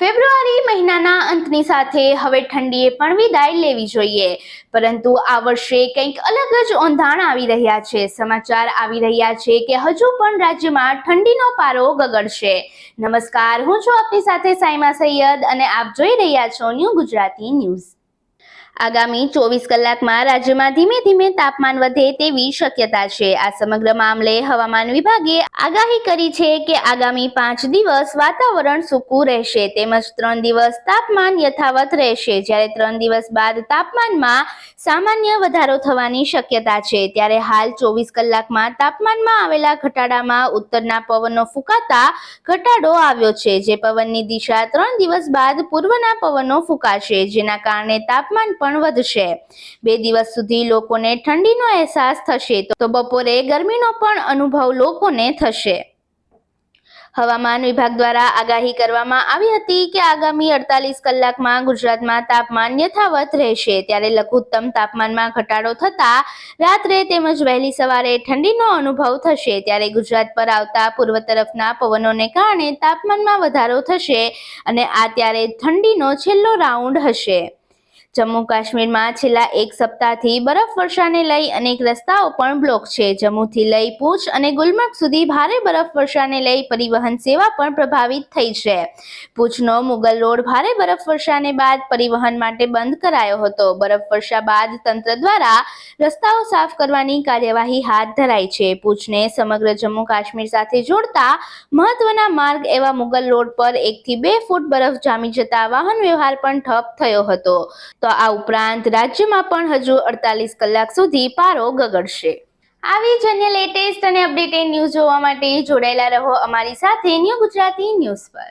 ફેબ્રુઆરી મહિનાના અંતની સાથે હવે ઠંડીએ પણ વિદાય લેવી જોઈએ. પરંતુ આ વર્ષે કંઈક અલગ જ ઓંધાણ આવી રહ્યા છે. સમાચાર આવી રહ્યા છે કે હજુ પણ રાજ્યમાં ઠંડીનો પારો ગગડશે. નમસ્કાર, હું છું આપની સાથે સાઈમા સૈયદ અને આપ જોઈ રહ્યા છો ન્યૂ ગુજરાતી ન્યૂઝ. આગામી ચોવીસ કલાકમાં રાજ્યમાં ધીમે ધીમે તાપમાન વધે તેવી શક્યતા છે. આ સમગ્ર મામલે હવામાન વિભાગે આગાહી કરી છે કે આગામી પાંચ દિવસ વાતાવરણ સૂકું રહેશે તેમજ ત્રણ દિવસ તાપમાન યથાવત રહેશે. જ્યારે ત્રણ દિવસ બાદ તાપમાનમાં સામાન્ય વધારો થવાની શક્યતા છે. ત્યારે હાલ ચોવીસ કલાકમાં તાપમાનમાં આવેલા ઘટાડામાં ઉત્તરના પવનો ફૂંકાતા ઘટાડો આવ્યો છે. જે પવનની દિશા ત્રણ દિવસ બાદ પૂર્વના પવનો ફૂંકાશે, જેના કારણે તાપમાન પણ વધશે. બે દિવસ સુધી લોકોને ઠંડીનો અહેસાસ થશે તો બપોરે ગરમીનો પણ અનુભવ લોકોને થશે. હવામાન વિભાગ દ્વારા આગાહી કરવામાં આવી હતી કે આગામી અડતાલીસ કલાકમાં ગુજરાતમાં તાપમાન યથાવત રહેશે. ત્યારે લઘુત્તમ તાપમાનમાં ઘટાડો થતા રાત્રે તેમજ વહેલી સવારે ઠંડીનો અનુભવ થશે. ત્યારે ગુજરાત પર આવતા પૂર્વ તરફના પવનોને કારણે તાપમાનમાં વધારો થશે અને આ ત્યારે ઠંડીનો છેલ્લો રાઉન્ડ હશે. જમ્મુ કાશ્મીરમાં છેલ્લા એક સપ્તાહથી બરફવર્ષાને લઈ અનેક રસ્તાઓ પણ બ્લોક છે. જમ્મુથી લઈ પૂંછ અને ગુલમર્ગ સુધી ભારે બરફવર્ષાને લઈ પરિવહન સેવા પણ પ્રભાવિત થઈ છે. પૂંછનો મુગલ રોડ ભારે બરફવર્ષાને બાદ પરિવહન માટે બંધ કરાયો હતો. બરફવર્ષા બાદ તંત્ર દ્વારા રસ્તાઓ સાફ કરવાની કાર્યવાહી હાથ ધરાઈ છે. પૂંછને સમગ્ર જમ્મુ કાશ્મીર સાથે જોડતા મહત્વના માર્ગ એવા મુગલ રોડ પર એકથી બે ફૂટ બરફ જામી જતા વાહન વ્યવહાર પણ ઠપ થયો હતો. તો આ ઉપરાંત રાજ્યમાં પણ હજુ અડતાલીસ કલાક સુધી પારો ગગડશે. આવી જ અન્ય લેટેસ્ટ અને અપડેટેડ ન્યૂઝ જોવા માટે જોડાયેલા રહો અમારી સાથે ન્યૂ ગુજરાતી ન્યૂઝ પર.